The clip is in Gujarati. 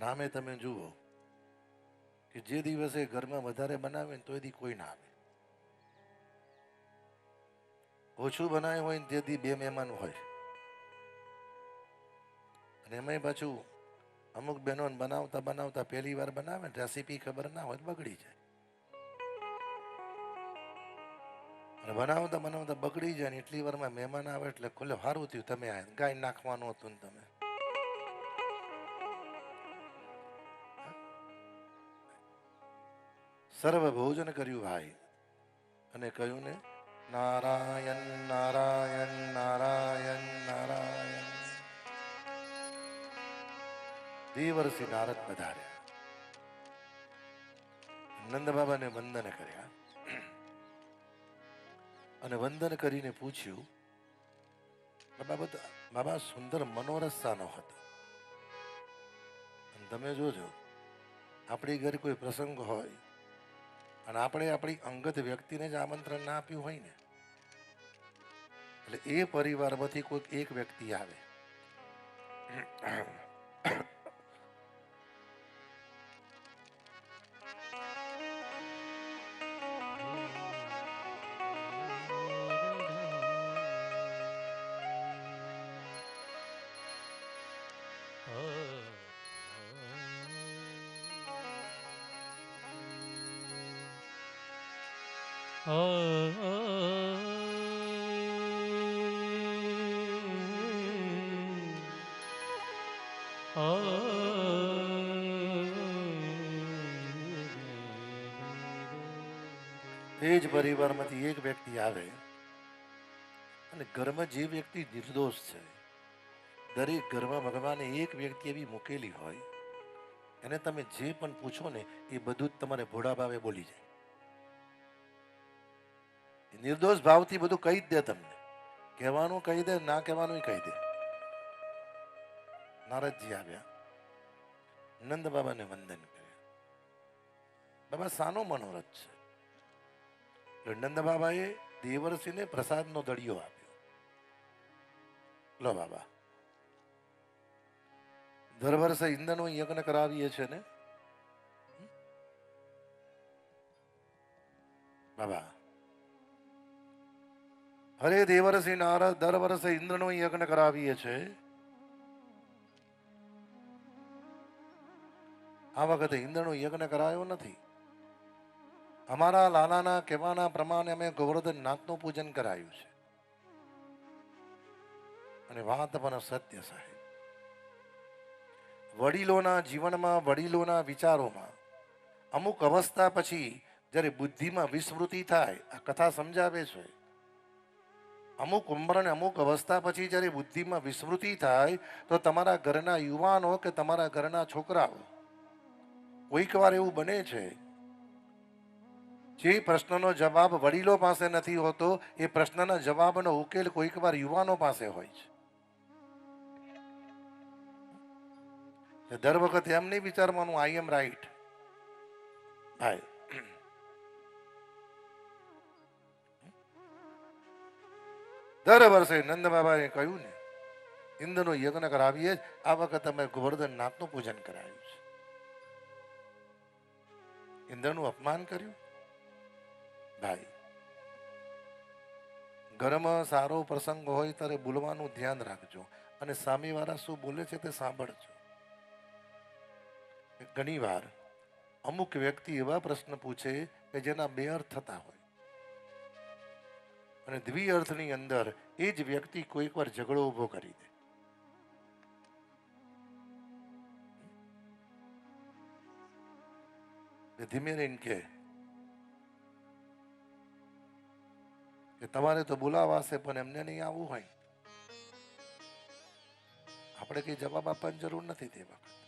અને આમે તમે જુઓ કે જે દિવસે ઘરમાં વધારે બનાવે ને તોય દી કોઈ ના આવે. ઓછું બનાવ્યું હોય ને તેથી બે મહેમાન હોય. અને એમાંય પાછું અમુક બહેનો બનાવતા બનાવતા પહેલી વાર બનાવે ને રેસીપી ખબર ના હોય બગડી જાય. અને બનાવતા બનાવતા બગડી જાય ને એટલી વારમાં મહેમાન આવે એટલે ખુલ્લે સારું થયું, તમે ગાય નાખવાનું હતું ને તમે. સર્વ ભોજન કર્યું ભાઈ. અને કહ્યું ને, નારાયણ નારાયણ નારાયણ નારાયણ. દેવર્ષિ નારદ પધાર્યા. નંદ બાબાને વંદન કર્યા. અને વંદન કરીને પૂછ્યું, બાબા બાબા, સુંદર મનોરસ્તાનો હતો. તમે જોજો, આપણી ઘરે કોઈ પ્રસંગ હોય અને આપણે આપણી અંગત વ્યક્તિને જ આમંત્રણ ના આપ્યું હોય ને. એટલે એ પરિવારમાંથી કોઈક એક વ્યક્તિ આવે. એ જ પરિવારમાંથી એક વ્યક્તિ આવે અને ઘરમાં જે વ્યક્તિ નિર્દોષ છે, દરેક ઘરમાં ભગવાને એક વ્યક્તિ એવી મૂકેલી હોય, એને તમે જે પણ પૂછો ને, એ બધું જ તમારે ભોળા ભાવે બોલી જાય. નિર્દોષ ભાવથી બધું કહી જ દે તમને. કહેવાનું કહી દે, ના કહેવાનું કહી દે. નારદજી આવ્યા. નંદ બાબાને વંદન કર્યા. બાબા, સાનો મનોરથ છે. એટલે નંદ બાબાએ દેવર્ષિને પ્રસાદનો દળિયો આપ્યો. લો બાબા. દર વર્ષે ઈંધણનો યજ્ઞ કરાવીએ છે ને? બાબા હરે દેવર્ષિ નારદ, દર વર્ષે ઇન્દ્રનો યજ્ઞ કરાવીએ છે. આ વખતે ઇન્દ્રનો યજ્ઞ કરાયો નથી. અમારા લાલાના કહેવાના પ્રમાણે અમે ગોવર્ધન નાથનું પૂજન કરાયું છે. અને વાત પણ સત્ય સાહેબ. વડીલોના જીવનમાં, વડીલોના વિચારોમાં અમુક અવસ્થા પછી જ્યારે બુદ્ધિમાં વિસ્મૃતિ થાય, આ કથા સમજાવે છે. અમુક ઉંમર અને અમુક અવસ્થા પછી જ્યારે બુદ્ધિમાં વિસ્મૃતિ થાય, તો તમારા ઘરના યુવાનો કે તમારા ઘરના છોકરાઓ કોઈક વાર એવું બને છે? જે પ્રશ્નનો જવાબ વડીલો પાસે નથી હોતો, એ પ્રશ્નના જવાબનો ઉકેલ કોઈક વાર યુવાનો પાસે હોય છે. દર વખતે એમ નહીં વિચારવાનું આઈ એમ રાઈટ ભાઈ દર વર્ષે નંદ બાબાએ કહ્યું ને, ઇન્દ્રનો યજ્ઞ કરાવીએ, આ વખત અમે ગોવર્ધન નાથનું પૂજન કરાવ્યું છે. ઇન્દ્રનું અપમાન કર્યું? ભાઈ ઘરમાં સારો પ્રસંગ હોય ત્યારે બોલવાનું ધ્યાન રાખજો અને સામેવાળા શું બોલે છે તે સાંભળજો. ઘણીવાર અમુક વ્યક્તિ એવા પ્રશ્ન પૂછે કે જેના બે અર્થ થતા હોય. અને દ્વિઅર્થની અંદર એ જ વ્યક્તિ કોઈક વાર ઝઘડો ઊભો કરી દે. ધીમે રહીને કે કે તમારે તો બોલાવાશે પણ એમને નહીં આવવું હોય. આપણે કઈ જવાબ આપવાની જરૂર નથી તે વખત.